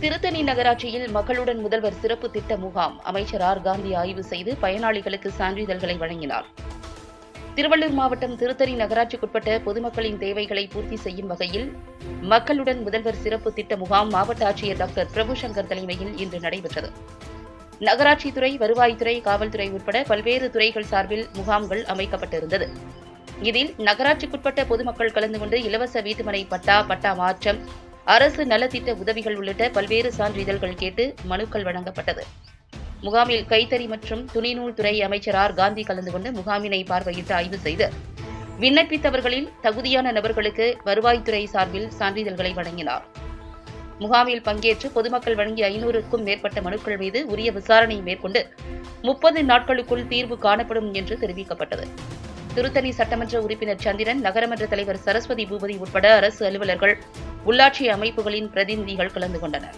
திருத்தணி நகராட்சியில் மக்களுடன் முதல்வர் சிறப்பு திட்ட முகாம். அமைச்சர் ஆர். காந்தி ஆய்வு செய்து பயனாளிகளுக்கு சான்றிதழ்களை வழங்கினார். திருவள்ளூர் மாவட்டம் திருத்தணி நகராட்சிக்குட்பட்ட பொதுமக்களின் தேவைகளை பூர்த்தி செய்யும் வகையில் மக்களுடன் முதல்வர் சிறப்பு திட்ட முகாம் மாவட்ட ஆட்சியர் டாக்டர் பிரபு சங்கர் தலைமையில் இன்று நடைபெற்றது. நகராட்சித்துறை வருவாய்த்துறை காவல்துறை உட்பட பல்வேறு துறைகள் சார்பில் முகாம்கள் அமைக்கப்பட்டிருந்தது. இதில் நகராட்சிக்குட்பட்ட பொதுமக்கள் கலந்து கொண்டு இலவச வீட்டுமனை பட்டா பட்டா மாற்றம் அரசு நலத்திட்ட உதவிகள் உள்ளிட்ட பல்வேறு சான்றிதழ்கள் கேட்டு மனுக்கள் வழங்கப்பட்டது. முகாமில் கைத்தறி மற்றும் துணிநூல் துறை அமைச்சர் ஆர். காந்தி கலந்து கொண்டு முகாமினை பார்வையிட்டு ஆய்வு செய்து விண்ணப்பித்தவர்களில் தகுதியான நபர்களுக்கு வருவாய்த்துறை சார்பில் சான்றிதழ்களை வழங்கினார். முகாமில் பங்கேற்று பொதுமக்கள் வழங்கிய ஐநூறுக்கும் மேற்பட்ட மனுக்கள் மீது உரிய விசாரணை மேற்கொண்டு முப்பது நாட்களுக்குள் தீர்வு காணப்படும் என்று தெரிவிக்கப்பட்டது. திருத்தணி சட்டமன்ற உறுப்பினர் சந்திரன் நகரமன்ற தலைவர் சரஸ்வதி பூபதி உட்பட அரசு அலுவலர்கள் உள்ளாட்சி அமைப்புகளின் பிரதிநிதிகள் கலந்து கொண்டனர்.